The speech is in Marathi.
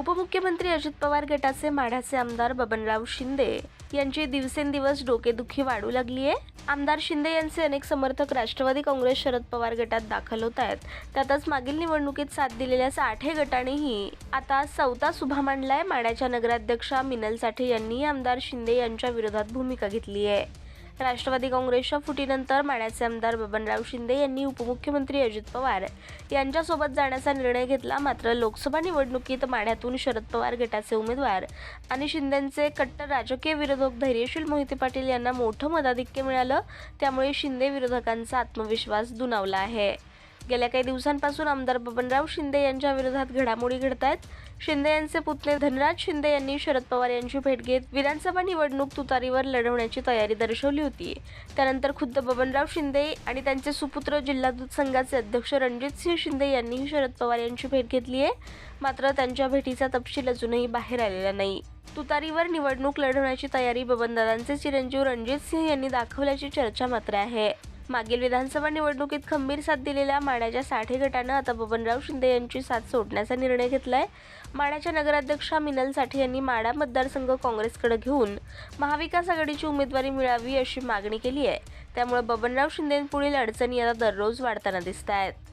उपमुख्यमंत्री अजित पवार गटाचे माढ्याचे आमदार बबनराव शिंदे यांची दिवसेंदिवस डोकेदुखी वाढू लागली आहे. आमदार शिंदे यांचे अनेक समर्थक राष्ट्रवादी काँग्रेस शरद पवार गटात दाखल होत आहेत. त्यातच मागील निवडणुकीत साथ दिलेल्या साठे गटानेही आता सौता सुभा मांडलाय. माढ्याच्या नगराध्यक्षा मिनल साठे यांनी आमदार शिंदे यांच्या विरोधात भूमिका घेतली आहे. राष्ट्रवादी काँग्रेसच्या फुटीनंतर माढ्याचे आमदार बबनराव शिंदे यांनी उपमुख्यमंत्री अजित पवार यांच्यासोबत जाण्याचा निर्णय घेतला. मात्र लोकसभा निवडणुकीत माढ्यातून शरद पवार गटाचे उमेदवार आणि शिंदेंचे कट्टर राजकीय विरोधक धैर्यशील मोहिते पाटील यांना मोठं मताधिक्य मिळालं. त्यामुळे शिंदे विरोधकांचा आत्मविश्वास दुणावला आहे. गेल्या काही दिवसांपासून आमदार बबनराव शिंदे यांच्या विरोधात घडामोडी घडत आहेत शिंदे यांचे पुतले धनराज शिंदे यांनी शरद पवार यांची भेट घेत विधानसभा निवडणूक तुतारीवर लढवण्याची तयारी दर्शवली होती. त्यानंतर खुद्द बबनराव शिंदे आणि त्यांचे सुपुत्र जिल्हा दूध संघाचे अध्यक्ष रणजितसिंह शिंदे यांनीही शरद पवार यांची भेट घेतली आहे. मात्र त्यांच्या भेटीचा तपशील अजूनही बाहेर आलेला नाही. तुतारीवर निवडणूक लढवण्याची तयारी बबनदादांचे चिरंजीव रणजितसिंह यांनी दाखवल्याची चर्चा मात्र आहे. मागील विधानसभा निवडणुकीत खंबीर साथ दिलेल्या माण्याच्या साठे गटानं आता बबनराव शिंदे यांची साथ सोडण्याचा निर्णय घेतला आहे माण्याच्या नगराध्यक्षा मिनल साठे यांनी माडा मतदारसंघ काँग्रेसकडे घेऊन महाविकास आघाडीची उमेदवारी मिळावी अशी मागणी केली आहे. त्यामुळे बबनराव शिंदे पुढील अडचणी आता दररोज वाढताना दिसत आहेत